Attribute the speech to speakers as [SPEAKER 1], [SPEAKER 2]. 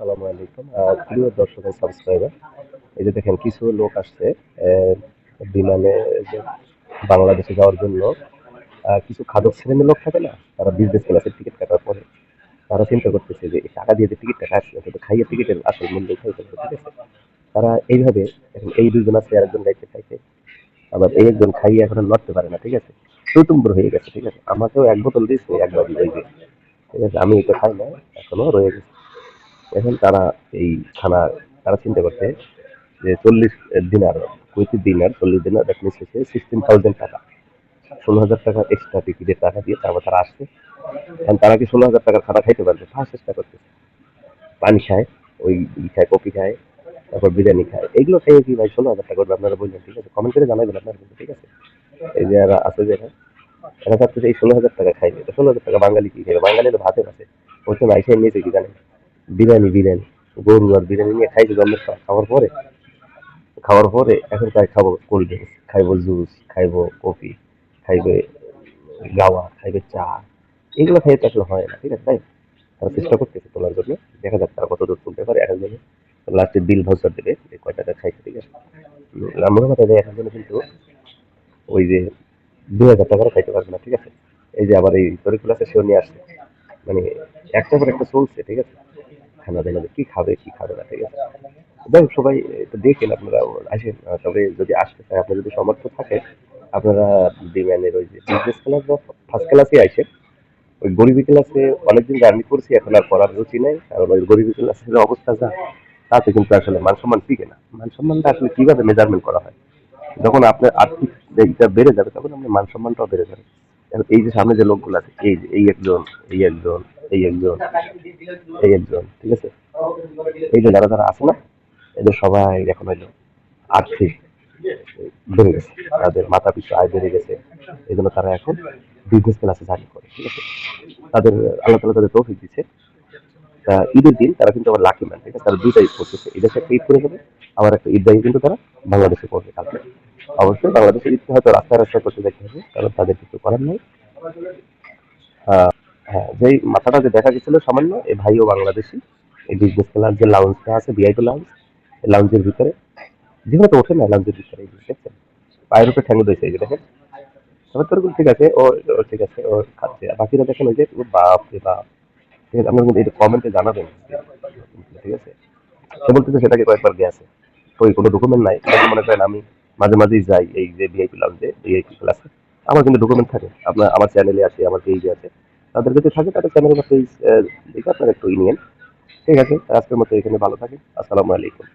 [SPEAKER 1] আসসালামু আলাইকুম। প্রিয় দর্শক সাবস্ক্রাইবার এই যে দেখেন, কিছু লোক আসছে বিমানে বাংলাদেশে যাওয়ার জন্য। কিছু খাদক শ্রেণির লোক থাকে না, তারা বিজনেস ক্লাসের টিকিট কাটার পরে তারা চিন্তা করতেছে যে টাকা দিয়ে যে টিকিটটা কাটছে কিন্তু খাইয়ে টিকিটের আসল মূল্য খাই ফেলবে, ঠিক আছে? তারা এইভাবে, এখন এই দুজন আছে আর একজন গাইতে খাইছে আবার এই একজন খাইয়ে এখন লড়তে পারে না, ঠিক আছে? টুটুম্বর হয়ে গেছে, ঠিক আছে? আমাকেও এক বোতল দিয়েছে, একবার ঠিক আছে? আমি এটা খাই না, এখনও রয়ে গেছে। এখন তারা এই খানা তারা চিন্তা করতে যে চল্লিশ দিনার, পঁয়ত্রিশ দিনার, চল্লিশ দিনার দ্যাট সিক্সটিন থাউজেন্ড টাকা। ষোলো হাজার টাকা এক্সট্রা টিকিটের টাকা দিয়ে তারপর তারা আসছে। এখন তারা কি ষোলো হাজার টাকার খানা খাইতে পারবে? ফার্স্ট চেষ্টা করতেছে পানি খায়, ওই ই খায়, কফি খায়, তারপর বিরিয়ানি খায়। এগুলো খেয়ে কি ভাই ষোলো হাজার টাকা করবে আপনারা বললেন, ঠিক আছে? কমেন্ট করে জানাবেন আপনারা কিন্তু, ঠিক আছে? এই যে এরা আছে যে এরা যে এই ষোলো হাজার টাকা খাইবে। ষোলো হাজার টাকা বাঙালি কি খাইবে? বাঙালি তো ভাতের আছে। ওইখানে আইসে নিয়েছে কি জানেন? বিরিয়ানি বিরিয়ানি। গরু আর বিরিয়ানি নিয়ে খাইছে জন্মের পর খাওয়ার পরে। খাওয়ার পরে এখন তাই খাব কোল্ড ড্রিঙ্কস খাইবো জুস, খাইবো কফি, খাইবে গাওয়া, খাইবে চা। এগুলো খাইতে আসলে হয় না, ঠিক আছে, তাই তারা চেষ্টা করতেছে তোলার জন্য। দেখা যাক তারা কত দূর তুলতে পারে একজনে লাস্টে বিল ভাউচার দেবে, যে কয় টাকা খাইছে, ঠিক আছে? আমরা কথা দেয় একজনে কিন্তু ওই যে দু হাজার টাকারও খাইতে পারবে না, ঠিক আছে? এই যে আবার এই তরিকুল আছে সেও নিয়ে আসছে। মানে একটা পর একটা চলছে, ঠিক আছে? খানা দানা কি খাবে কি খাবে না, ঠিক আছে? যাই সবাই একটু দেখেন আপনারা, আসেন তবে যদি আসতে চায়, আপনার যদি সমর্থ থাকে আপনারা বিমানের ওই যে বিজনেস ক্লাস বা ফার্স্ট ক্লাসে আইসেন। ওই গরিবী ক্লাসে অনেকদিন জার্নি করছি, এখন আর করার রুচি নেই, কারণ ওই গরিবী ক্লাসের অবস্থা যা, তাতে কিন্তু আসলে মান সম্মান টিকে না। মান সম্মানটা আসলে কীভাবে মেজারমেন্ট করা হয়? যখন আপনার আর্থিক বেড়ে যাবে, তখন আপনার মান সম্মানটাও বেড়ে যাবে। এই যে সামনে যে লোকগুলো আছে, এই যে, এই একজন এই একজন এই একজন এই একজন, ঠিক আছে? এই যে যারা যারা আছে না, এদের সবাই এখন হইল আর্থিক বেড়ে গেছে। তাদের মাথা পিছু আয় বেড়ে গেছে। এই জন্য তারা এখন বিজনেস ক্লাসে জার্নি করে, ঠিক আছে? তাদের, আল্লাহ তালা তাদের তৌফিক দিচ্ছে তা ঈদের দিন তারা কিন্তু আবার লাকি ম্যান ঠিক আছে? তারা দুইটা ঈদ করতেছে ঈদের একটা ঈদ করে যাবে, আবার একটা ঈদ কিন্তু তারা বাংলাদেশে করবে কালকে। অবশ্যই বাংলাদেশের ঈদ হয়তো রাস্তায় রাস্তায় করতে দেখতে হবে কারণ তাদের কিছু করার নেই। হ্যাঁ যেই মাথাটা যে দেখা গেছিল সামান্য, এই ভাইও বাংলাদেশি, এই বিজনেস ক্লাস যে লাউঞ্জটা আছে ভিআইপি লাউঞ্জ লাউঞ্জের ভিতরে যেগুলো তো ওঠে না লাউঞ্জের ভিতরে দেখছেন? পায়ের উপরে ঠ্যাঙ্গো দিয়েছে এই দেখেন? তবে তোর ঠিক আছে, ও ঠিক আছে, ও খাচ্ছে। বাকিরা দেখেন ওই যে, ও বাপ রে বাপ। ঠিক আছে আপনার কিন্তু কমেন্টে জানাবেন। ঠিক আছে? সে বলতেছে সেটাকে কয়েকবার গেছে তো এই কোনো ডকুমেন্ট নাই? মনে করেন আমি? মাঝে মাঝেই যাই এই যে ভিআইপি লাউঞ্জে ভিআইপি ক্লাসে আমার কিন্তু ডকুমেন্ট থাকে, আপনার আমার চ্যানেলে আছে, আমার পেজে আছে। তাদের যদি থাকে তাদের চ্যানেল বা পেজ দেখে আপনারা একটু নিয়েন। ঠিক আছে, আজকের মতো এখানে ভালো থাকে আসসালামু আলাইকুম।